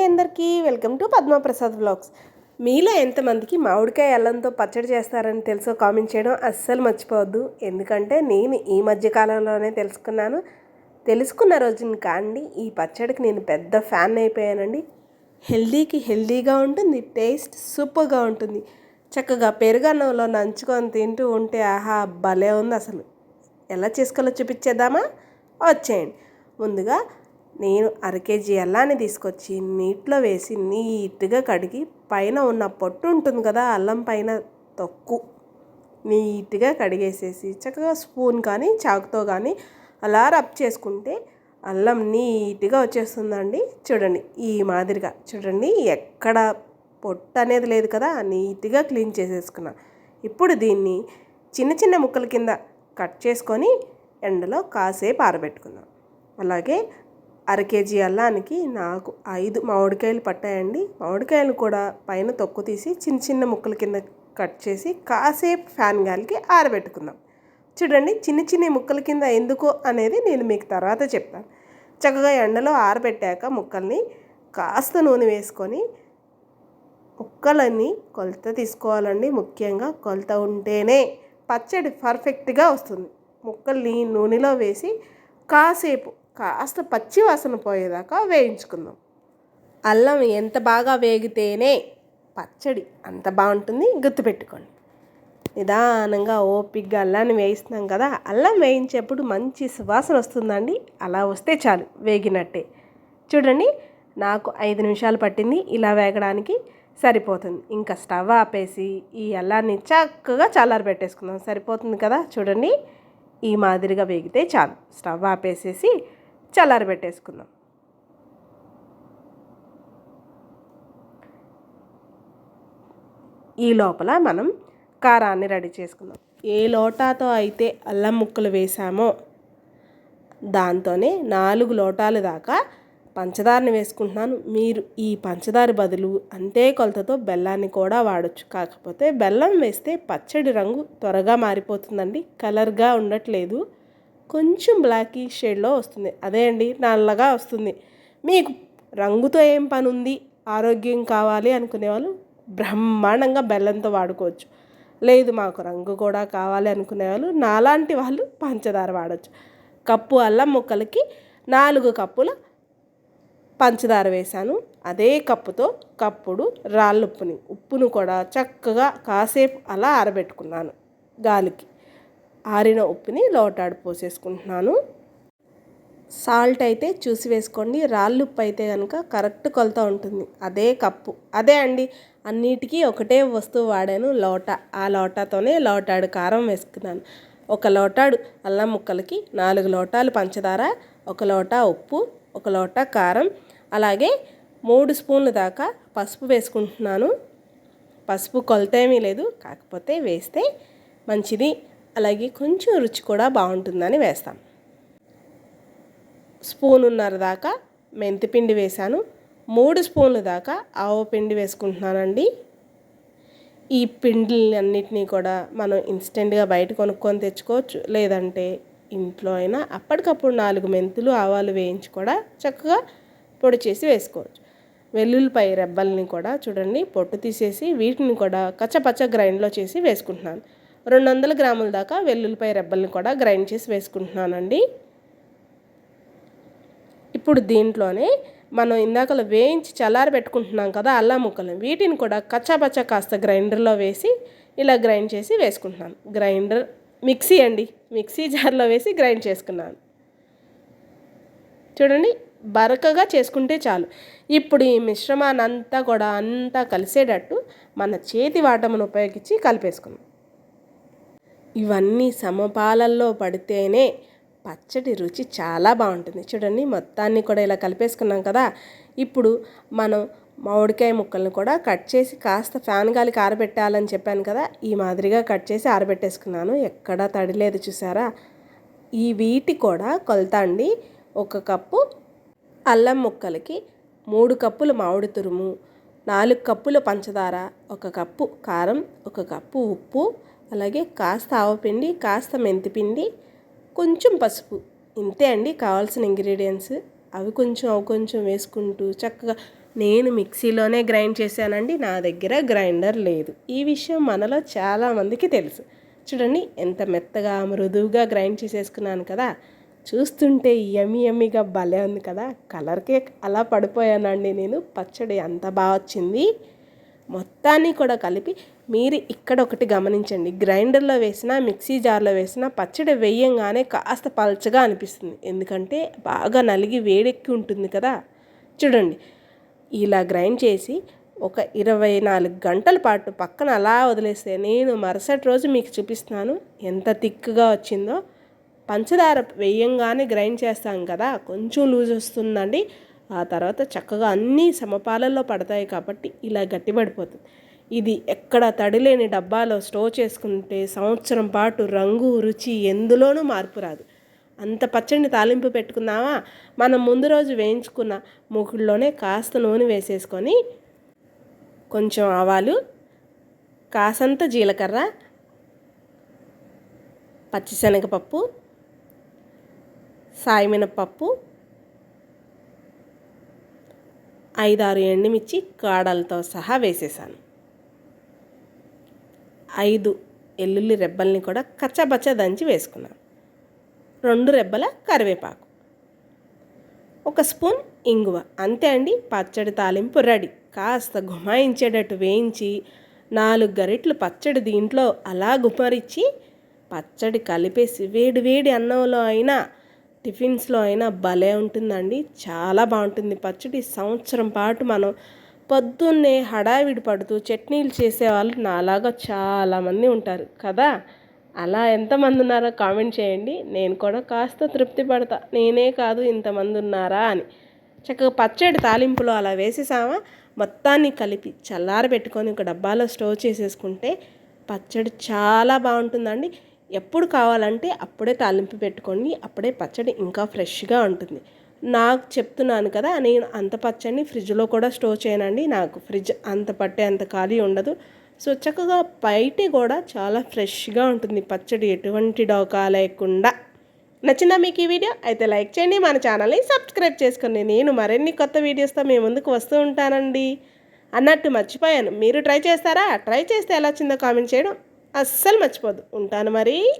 అండి అందరికీ. Welcome to Padmaprasad vlogs. మీలో ఎంతమందికి మామిడికాయ అల్లంతో పచ్చడి చేస్తారని తెలుసో కామెంట్ చేయడం అస్సలు మర్చిపోవద్దు. ఎందుకంటే నేను ఈ మధ్య కాలంలోనే తెలుసుకున్నాను. తెలుసుకున్న రోజుని కాండి ఈ పచ్చడికి నేను పెద్ద ఫ్యాన్ అయిపోయానండి. హెల్దీకి హెల్దీగా ఉంటుంది టేస్ట్ సూపర్గా ఉంటుంది. చక్కగా పెరుగన్నంలో నంచుకొని తింటూ ఉంటే ఆహా భలే ఉంది అసలు. ఎలా చేసుకోవాలో చూపించేద్దామా? వచ్చేయండి. ముందుగా నేను అర కేజీ అల్లాన్ని తీసుకొచ్చి నీటిలో వేసి నీట్గా కడిగి పైన ఉన్న పొట్టు ఉంటుంది కదా అల్లం పైన తొక్కు. నీట్గా కడిగేసేసి చక్కగా స్పూన్ కానీ చాకుతో కానీ అలా రబ్ చేసుకుంటే అల్లం నీట్గా వచ్చేస్తుందండి. చూడండి ఈ మాదిరిగా. చూడండి ఎక్కడ పొట్టు అనేది లేదు కదా నీట్గా క్లీన్ చేసేసుకున్నా. ఇప్పుడు దీన్ని చిన్న చిన్న ముక్కల కింద కట్ చేసుకొని ఎండలో కాసేపు ఆరబెట్టుకుందాం. అలాగే అర కేజీ అల్లానికి నాకు ఐదు మామిడికాయలు పట్టాయండి. మామిడికాయలు కూడా పైన తొక్కు తీసి చిన్న చిన్న ముక్కల కింద కట్ చేసి కాసేపు ఫ్యాన్ గాలికి ఆరబెట్టుకుందాం. చూడండి చిన్న చిన్న ముక్కల కింద ఎందుకు అనేది నేను మీకు తర్వాత చెప్తాను. చక్కగా ఎండలో ఆరబెట్టాక ముక్కల్ని కాస్త నూనె వేసుకొని ముక్కలన్నీ కొలత తీసుకోవాలండి. ముఖ్యంగా కొలత ఉంటేనే పచ్చడి పర్ఫెక్ట్గా వస్తుంది. ముక్కల్ని నూనెలో వేసి కాసేపు కాస్త పచ్చి వాసన పోయేదాకా వేయించుకుందాం. అల్లం ఎంత బాగా వేగితేనే పచ్చడి అంత బాగుంటుంది గుర్తుపెట్టుకోండి నిదానంగా ఓపిగ్గా అల్లాన్ని వేయిస్తున్నాం కదా అల్లం వేయించేప్పుడు మంచి సువాసన వస్తుందండి. అలా వస్తే చాలు వేగినట్టే. చూడండి నాకు ఐదు నిమిషాలు పట్టింది ఇలా వేగడానికి సరిపోతుంది. ఇంకా స్టవ్ ఆపేసి ఈ అల్లాన్ని చక్కగా చల్లారి పెట్టేసుకుందాం. సరిపోతుంది కదా చూడండి ఈ మాదిరిగా వేగితే చాలు. స్టవ్ ఆపేసేసి చల్లారి పెట్టేసుకుందాం. ఈ లోపల మనం కారాన్ని రెడీ చేసుకుందాం. ఏ లోటాతో అయితే అల్లం ముక్కలు వేసామో దాంతోనే నాలుగు లోటాల దాకా పంచదారని వేసుకుంటున్నాను. మీరు ఈ పంచదార బదులు అంతే కొలతతో బెల్లాన్ని కూడా వాడచ్చు. కాకపోతే బెల్లం వేస్తే పచ్చడి రంగు త్వరగా మారిపోతుందండి. కలర్గా ఉండట్లేదు. కొంచెం బ్లాకీ షేడ్లో వస్తుంది. అదే అండి నల్లగా వస్తుంది. మీకు రంగుతో ఏం పని ఉంది ఆరోగ్యం కావాలి అనుకునే వాళ్ళు బ్రహ్మాండంగా బెల్లంతో వాడుకోవచ్చు. లేదు మాకు రంగు కూడా కావాలి అనుకునే వాళ్ళు నాలాంటి వాళ్ళు పంచదార వాడచ్చు. కప్పు అల్లం ముక్కలకి నాలుగు కప్పుల పంచదార వేశాను. అదే కప్పుతో కప్పుడు రాళ్ళుప్పుని ఉప్పును కూడా చక్కగా కాసేపు అలా ఆరబెట్టుకున్నాను గాలికి. ఆరిన ఉప్పుని లోటాడు పోసేసుకుంటున్నాను. సాల్ట్ అయితే చూసి వేసుకోండి. రాళ్ళు ఉప్పు అయితే కనుక కరెక్ట్ కొలత ఉంటుంది. అదే కప్పు. అదే అండి అన్నిటికీ ఒకటే వస్తువు వాడాను లోట. ఆ లోటాతోనే లోటాడు కారం వేసుకున్నాను. ఒక లోటాడు అల్లం ముక్కలకి నాలుగు లోటాలు పంచదార ఒక లోటా ఉప్పు ఒక లోటా కారం అలాగే మూడు స్పూన్ల దాకా పసుపు వేసుకుంటున్నాను. పసుపు కొలత ఏమీ లేదు కాకపోతే వేస్తే మంచిది. అలాగే కొంచెం రుచి కూడా బాగుంటుందని వేస్తాం. స్పూనున్నర దాకా మెంతిపిండి వేశాను. మూడు స్పూన్ల దాకా ఆవు పిండి వేసుకుంటున్నానండి. ఈ పిండిలన్నిటినీ కూడా మనం ఇన్స్టెంట్గా బయట కొనుక్కొని తెచ్చుకోవచ్చు. లేదంటే ఇంట్లో అయినా అప్పటికప్పుడు నాలుగు మెంతులు ఆవాలు వేయించి కూడా చక్కగా పొడి చేసి వేసుకోవచ్చు. వెల్లుల్లిపై రెబ్బల్ని కూడా చూడండి పొట్టు తీసేసి వీటిని కూడా కచ్చపచ్చ గ్రైండ్లో చేసి వేసుకుంటున్నాను. రెండు వందల గ్రాముల దాకా వెల్లుల్లిపాయ రెబ్బల్ని కూడా గ్రైండ్ చేసి వేసుకుంటున్నానండి. ఇప్పుడు దీంట్లోనే మనం ఇందాకలు వేయించి చల్లారి పెట్టుకుంటున్నాం కదా అల్లం ముక్కలు వీటిని కూడా కచ్చాపచ్చ కాస్త గ్రైండర్లో వేసి ఇలా గ్రైండ్ చేసి వేసుకుంటున్నాను. గ్రైండర్ మిక్సీ అండి మిక్సీ జార్లో వేసి గ్రైండ్ చేసుకున్నాను. చూడండి బరకగా చేసుకుంటే చాలు. ఇప్పుడు ఈ మిశ్రమాన్ని అంతా కూడా అంతా కలిసేటట్టు మన చేతి వాటమును ఉపయోగించి కలిపేసుకున్నాం ఇవన్నీ సమపాలల్లో పడితేనే పచ్చడి రుచి చాలా బాగుంటుంది. చూడండి మొత్తాన్ని కూడా ఇలా కలిపేసుకున్నాం కదా. ఇప్పుడు మనం మామిడికాయ ముక్కలను కూడా కట్ చేసి కాస్త ఫ్యాన్ గాలికి ఆరబెట్టాలని చెప్పాను కదా. ఈ మాదిరిగా కట్ చేసి ఆరబెట్టేసుకున్నాను. ఎక్కడా తడిలేదు చూసారా? ఈ వీటి కూడా కొలత అండి. ఒక కప్పు అల్లం ముక్కలకి మూడు కప్పులు మామిడి తురుము నాలుగు కప్పులు పంచదార ఒక కప్పు కారం ఒక కప్పు ఉప్పు అలాగే కాస్త ఆవపిండి కాస్త మెంతిపిండి కొంచెం పసుపు. ఇంతే అండి కావాల్సిన ఇంగ్రీడియంట్స్. అవి కొంచెం అవి కొంచెం వేసుకుంటూ చక్కగా నేను మిక్సీలోనే గ్రైండ్ చేశానండి. నా దగ్గర గ్రైండర్ లేదు. ఈ విషయం మనలో చాలామందికి తెలుసు. చూడండి ఎంత మెత్తగా మృదువుగా గ్రైండ్ చేసేసుకున్నాను కదా. చూస్తుంటే యమి యమ్మిగా భలే ఉంది కదా. కలర్కే అలా పడిపోయానండి నేను. పచ్చడి అంత బాగా వచ్చింది. మొత్తాన్ని కూడా కలిపి మీరు ఇక్కడ ఒకటి గమనించండి. గ్రైండర్లో వేసినా మిక్సీ జార్లో వేసినా పచ్చడి వేయంగానే కాస్త పల్చగా అనిపిస్తుంది. ఎందుకంటే బాగా నలిగి వేడెక్కి ఉంటుంది కదా. చూడండి. ఇలా గ్రైండ్ చేసి ఒక ఇరవై నాలుగు గంటల పాటు పక్కన అలా వదిలేస్తే నేను మరుసటి రోజు మీకు చూపిస్తున్నాను ఎంత థిక్గా వచ్చిందో. పంచదార వేయంగానే గ్రైండ్ చేస్తాం కదా. కొంచెం లూజ్ వస్తుందండి. ఆ తర్వాత చక్కగా అన్నీ సమపాలల్లో పడతాయి కాబట్టి ఇలా గట్టిపడిపోతుంది. ఇది ఎక్కడ తడిలేని డబ్బాలో స్టోర్ చేసుకుంటే సంవత్సరం పాటు రంగు రుచి ఎందులోనూ మార్పు రాదు. అంత పచ్చడిని తాలింపు పెట్టుకున్నావా? మనం ముందు రోజు వేయించుకున్న మూకుడులోనే కాస్త నూనె వేసేసుకొని కొంచెం ఆవాలు కాసంత జీలకర్ర పచ్చిశనగపప్పు సాయిమినపప్పు ఐదారు ఎండుమిర్చి కాడలతో సహా వేసేసాను. ఐదు ఎల్లుల్లి రెబ్బల్ని కూడా కచ్చబచ్చ దంచి వేసుకున్నాను. రెండు రెబ్బల కరివేపాకు. ఒక స్పూన్ ఇంగువ. అంతే అండి పచ్చడి తాలింపు రెడీ. కాస్త గుమాయించేటట్టు వేయించి నాలుగు గరిట్లు పచ్చడి దీంట్లో అలా గుమరిచ్చి పచ్చడి కలిపేసి వేడి వేడి అన్నంలో అయినా టిఫిన్స్లో అయినా భలే ఉంటుందండి. చాలా బాగుంటుంది. పచ్చడి సంవత్సరం పాటు మనం పొద్దున్నే హడావిడి పడుతూ చట్నీలు చేసేవాళ్ళు నాలాగా చాలామంది ఉంటారు కదా. అలా ఎంతమంది ఉన్నారో కామెంట్ చేయండి. నేను కూడా కాస్త తృప్తి పడతా. నేనే కాదు ఇంతమంది ఉన్నారా అని. చక్కగా పచ్చడి తాలింపులో అలా వేసేసామా? మొత్తాన్ని కలిపి చల్లారబెట్టుకొని ఒక డబ్బాలో స్టోర్ చేసేసుకుంటే పచ్చడి చాలా బాగుంటుందండి. ఎప్పుడు కావాలంటే అప్పుడే తాలింపు పెట్టుకోండి అప్పుడే పచ్చడి ఇంకా ఫ్రెష్గా ఉంటుంది. నాకు చెప్తున్నాను కదా నేను అంత పచ్చడిని ఫ్రిడ్జ్లో కూడా స్టోర్ చేయనండి. నాకు ఫ్రిడ్జ్ అంత పట్టే అంత ఖాళీ ఉండదు. సో చక్కగా బయట కూడా చాలా ఫ్రెష్గా ఉంటుంది పచ్చడి. ఎటువంటి డోకా లేకుండా. నచ్చిందా మీకు ఈ వీడియో? అయితే లైక్ చేయండి మన ఛానల్ని సబ్స్క్రైబ్ చేసుకోండి నేను మరిన్ని కొత్త వీడియోస్తో మీ ముందుకు వస్తూ ఉంటానండి. అన్నట్టు మర్చిపోయాను. మీరు ట్రై చేస్తారా? ట్రై చేస్తే ఎలా వచ్చిందో కామెంట్ చేయడం అస్సలు మర్చిపోదు. ఉంటాను మరి.